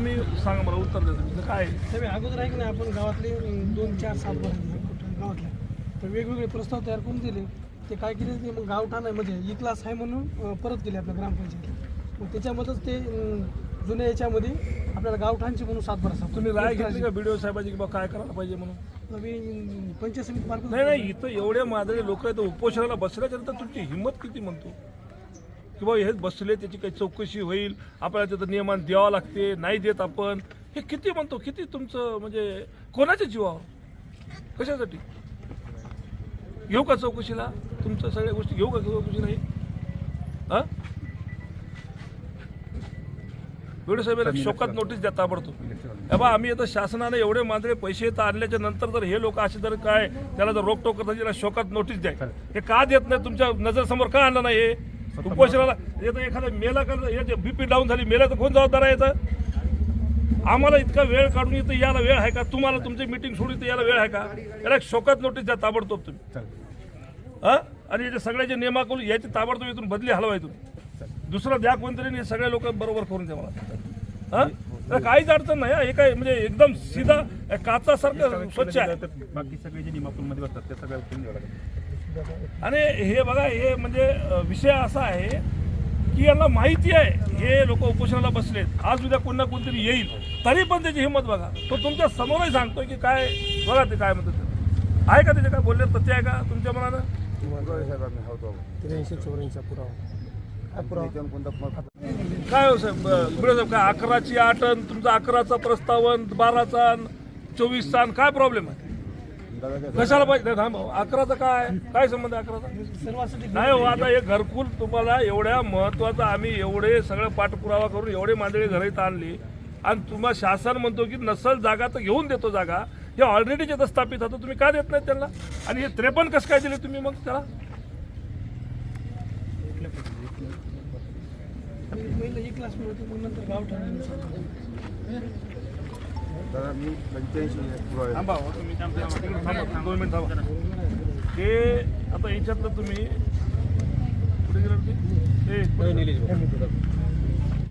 तुम्ही सांगा मला उत्तर द्या तुमचं काय? आहे? अगोदर आहे की नाही आपण गावातले अं, दोन चार सात गावातल्या तर वेगवेगळे प्रस्ताव तयार करून दिले. ते काय केले ते मग गावठाण आहे म्हणजे ई क्लास आहे म्हणून अं, परत केले आपल्या ग्रामपंचायतीला मग त्याच्यामध्येच ते अं, जुन्या याच्यामध्ये आपल्याला गावठाणची म्हणून सात असतात तुम्ही राय घेतली का व्हिडिओ साहेबाची की बा काय करायला पाहिजे म्हणून? नवीन पंचायत समिती मार्फत नाही नाही इथं एवढे मादळे लोक आहेत उपोषणाला बसल्याच्यानंतर तुमची हिंमत किती म्हणतो? की बाबा हे बसले त्याची काही चौकशी होईल आपल्याला तिथं नियमान द्यावं लागते नाही देत आपण. हे किती म्हणतो किती तुमचं म्हणजे कोणाच्या जीवावर? कशासाठी? घेऊ का चौकशीला? तुमच्या सगळ्या गोष्टी घेऊ का चौकशी नाही हा? एवढे साहेब शोकात नोटीस द्या ताबडतोब. बा आम्ही आता शासनाने एवढे मांजरे पैसे येतं आणल्याच्या नंतर जर हे लोक असे जर काय त्याला जर रोकटोक करतात शोकात नोटीस द्या. हे का देत नाही तुमच्या नजरसमोर? का आणलं नाही हे? उपोषणाला येतं एखादा मेला कर बीपी डाऊन झाली मेला तर कोण जबाबदार आहे याचं? आम्हाला इतका वेळ काढून इथं यायला वेळ आहे का? तुम्हाला तुमची मिटिंग सोडून इथं यायला वेळ आहे का? याला शोकात नोटीस द्या ताबडतोब तुम्ही. हा? आणि याचे सगळ्याचे नियमाकडून याची ताबडतोब इथून बदली हलवा इथून दुसरं द्या कोणतरी हे सगळे लोक बरोबर करून द्या मला. हा? तर काहीच अडचण नाही हा. काय म्हणजे एकदम सीधा काचासारखं स्वच्छ आहे. बाकी सगळे जे निमापूरमध्ये बसतात ते सगळ्या आणि हे बघा हे म्हणजे विषय असा आहे की यांना माहिती आहे हे लोक उपोषणाला बसलेत. आज उद्या कोण ना कोणतरी येईल. तरी पण त्याची हिंमत बघा. तो तुमच्या समोरही सांगतोय की काय बघा ते काय म्हणतात ते. आहे का त्याचे काय बोलले तथ्य आहे का तुमच्या मनानं? काय पुरावा. काय हो साहेब साहेब काय अकराची आठ अन तुमचा अकराचा प्रस्तावन बाराचा चोवीसचा काय प्रॉब्लेम आहे? कशाला पाहिजे? थांब भाऊ. अकराचा काय? काय संबंध आहे अकराचा? नाही हो आता हे घरकुल तुम्हाला एवढ्या महत्वाचं आम्ही एवढे सगळं पाठपुरावा करून एवढे मांदळे घर इथं आणली. आणि तुम्हाला शासन म्हणतो की नसल जागा तर घेऊन देतो जागा. हे ऑलरेडी जे स्थापित होतं तुम्ही का देत नाही त्यांना? आणि हे त्रेपन्न कसं काय दिले तुम्ही मग त्याला? एक क्लास मिळतो मग नंतर गावठाण दादा मी पंच्याऐंशी हो, दोन मिनिट थांबा. हे आता याच्यातलं तुम्ही कुठे गेलं ते? हे,